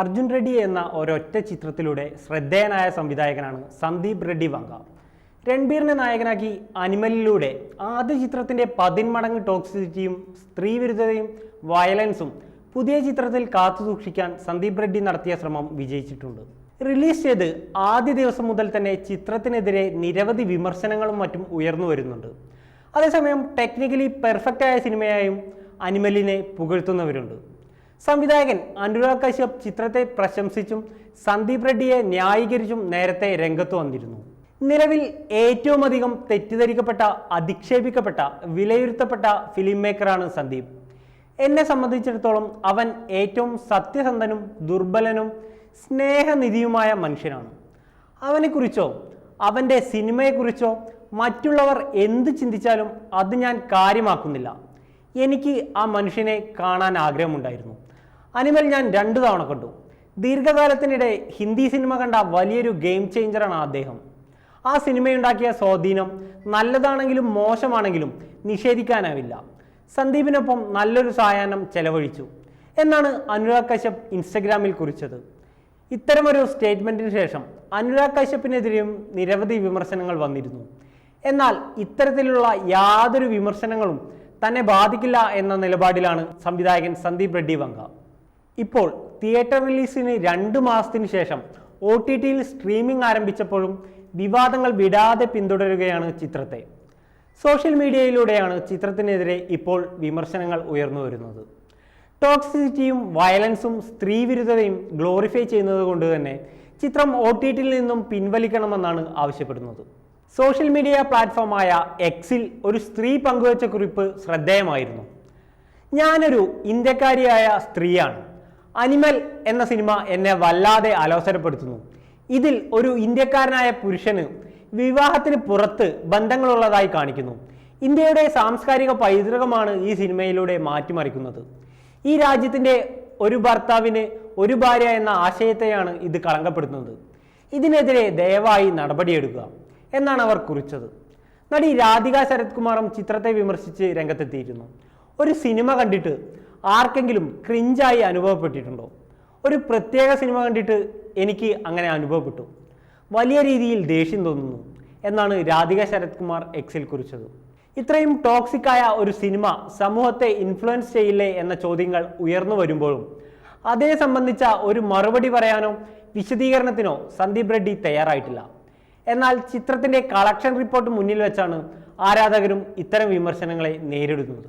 അർജുൻ റെഡ്ഡി എന്ന ഒരൊറ്റ ചിത്രത്തിലൂടെ ശ്രദ്ധേയനായ സംവിധായകനാണ് സന്ദീപ് റെഡ്ഡി വങ്ക രൺബീറിനെ നായകനാക്കി അനിമലിലൂടെ ആദ്യ ചിത്രത്തിന്റെ പതിന്മടങ്ങ് ടോക്സിസിറ്റിയും സ്ത്രീവിരുദ്ധതയും വയലൻസും പുതിയ ചിത്രത്തിൽ കാത്തു സൂക്ഷിക്കാൻ സന്ദീപ് റെഡ്ഡി നടത്തിയ ശ്രമം വിജയിച്ചിട്ടുണ്ട്. റിലീസ് ചെയ്ത് ആദ്യ ദിവസം മുതൽ തന്നെ ചിത്രത്തിനെതിരെ നിരവധി വിമർശനങ്ങളും മറ്റും ഉയർന്നു വരുന്നുണ്ട്. അതേസമയം ടെക്നിക്കലി പെർഫെക്റ്റായ സിനിമയായും അനിമലിനെ പുകഴ്ത്തുന്നവരുണ്ട്. സംവിധായകൻ അനുരാഗ് കശ്യപ് ചിത്രത്തെ പ്രശംസിച്ചും സന്ദീപ് റെഡ്ഡിയെ ന്യായീകരിച്ചും നേരത്തെ രംഗത്ത് വന്നിരുന്നു. നിലവിൽ ഏറ്റവും അധികം തെറ്റിദ്ധരിക്കപ്പെട്ട അധിക്ഷേപിക്കപ്പെട്ട വിലയിരുത്തപ്പെട്ട ഫിലിം മേക്കറാണ് സന്ദീപ്. എന്നെ സംബന്ധിച്ചിടത്തോളം അവൻ ഏറ്റവും സത്യസന്ധനും ദുർബലനും സ്നേഹനിധിയുമായ മനുഷ്യനാണ്. അവനെക്കുറിച്ചോ അവന്റെ സിനിമയെക്കുറിച്ചോ മറ്റുള്ളവർ എന്ത് ചിന്തിച്ചാലും അത് ഞാൻ കാര്യമാക്കുന്നില്ല. എനിക്ക് ആ മനുഷ്യനെ കാണാൻ ആഗ്രഹമുണ്ടായിരുന്നു. അനിമൽ ഞാൻ രണ്ടു തവണ കണ്ടു. ദീർഘകാലത്തിനിടെ ഹിന്ദി സിനിമ കണ്ട വലിയൊരു ഗെയിം ചേഞ്ചറാണ് അദ്ദേഹം. ആ സിനിമയുണ്ടാക്കിയ സ്വാധീനം നല്ലതാണെങ്കിലും മോശമാണെങ്കിലും നിഷേധിക്കാനാവില്ല. സന്ദീപിനൊപ്പം നല്ലൊരു സായാഹ്നം ചെലവഴിച്ചു. എന്നാണ് അനുരാഗ് കശ്യപ് ഇൻസ്റ്റഗ്രാമിൽ കുറിച്ചത്. ഇത്തരമൊരു സ്റ്റേറ്റ്മെന്റിന് ശേഷം അനുരാഗ് കശ്യപ്പിനെതിരെയും നിരവധി വിമർശനങ്ങൾ വന്നിരുന്നു. എന്നാൽ ഇത്തരത്തിലുള്ള യാതൊരു വിമർശനങ്ങളും തന്നെ ബാധിക്കില്ല എന്ന നിലപാടിലാണ് സംവിധായകൻ സന്ദീപ് റെഡ്ഡി വങ്ക ഇപ്പോൾ തിയേറ്റർ റിലീസിന് രണ്ട് മാസത്തിന് ശേഷം ഒ ടി ടിയിൽ സ്ട്രീമിംഗ് ആരംഭിച്ചപ്പോഴും വിവാദങ്ങൾ വിടാതെ പിന്തുടരുകയാണ് ചിത്രത്തെ. സോഷ്യൽ മീഡിയയിലൂടെയാണ് ചിത്രത്തിനെതിരെ ഇപ്പോൾ വിമർശനങ്ങൾ ഉയർന്നു വരുന്നത്. ടോക്സിസിറ്റിയും വയലൻസും സ്ത്രീവിരുദ്ധതയും ഗ്ലോറിഫൈ ചെയ്യുന്നത് കൊണ്ട് തന്നെ ചിത്രം ഒ ടി ടിയിൽ നിന്നും പിൻവലിക്കണമെന്നാണ് ആവശ്യപ്പെടുന്നത്. സോഷ്യൽ മീഡിയ പ്ലാറ്റ്ഫോമായ എക്സിൽ ഒരു സ്ത്രീ പങ്കുവച്ച കുറിപ്പ് ശ്രദ്ധേയമായിരുന്നു. ഞാനൊരു ഇന്ത്യക്കാരിയായ സ്ത്രീയാണ്. അനിമൽ എന്ന സിനിമ എന്നെ വല്ലാതെ അലോസരപ്പെടുത്തുന്നു. ഇതിൽ ഒരു ഇന്ത്യക്കാരനായ പുരുഷന് വിവാഹത്തിന് പുറത്ത് ബന്ധങ്ങളുള്ളതായി കാണിക്കുന്നു. ഇന്ത്യയുടെ സാംസ്കാരിക പൈതൃകമാണ് ഈ സിനിമയിലൂടെ മാറ്റിമറിക്കുന്നത്. ഈ രാജ്യത്തിന്റെ ഒരു ഭർത്താവിന് ഒരു ഭാര്യ എന്ന ആശയത്തെയാണ് ഇത് കളങ്കപ്പെടുത്തുന്നത്. ഇതിനെതിരെ ദയവായി നടപടിയെടുക്കുക എന്നാണ് അവർ കുറിച്ചത്. നടി രാധിക ശരത്കുമാറും ചിത്രത്തെ വിമർശിച്ച് രംഗത്തെത്തിയിരുന്നു. ഒരു സിനിമ കണ്ടിട്ട് ആർക്കെങ്കിലും ക്രിഞ്ചായി അനുഭവപ്പെട്ടിട്ടുണ്ടോ? ഒരു പ്രത്യേക സിനിമ കണ്ടിട്ട് എനിക്ക് അങ്ങനെ അനുഭവപ്പെട്ടു. വലിയ രീതിയിൽ ദേഷ്യം തോന്നുന്നു എന്നാണ് രാധിക ശരത് കുമാർ എക്സിൽ കുറിച്ചത്. ഇത്രയും ടോക്സിക്കായ ഒരു സിനിമ സമൂഹത്തെ ഇൻഫ്ലുവൻസ് ചെയ്യില്ലേ എന്ന ചോദ്യങ്ങൾ ഉയർന്നു വരുമ്പോഴും അതേ സംബന്ധിച്ച ഒരു മറുപടി പറയാനോ വിശദീകരണത്തിനോ സന്ദീപ് റെഡ്ഡി തയ്യാറായിട്ടില്ല. എന്നാൽ ചിത്രത്തിന്റെ കളക്ഷൻ റിപ്പോർട്ട് മുന്നിൽ വെച്ചാണ് ആരാധകരും ഇത്തരം വിമർശനങ്ങളെ നേരിടുന്നത്.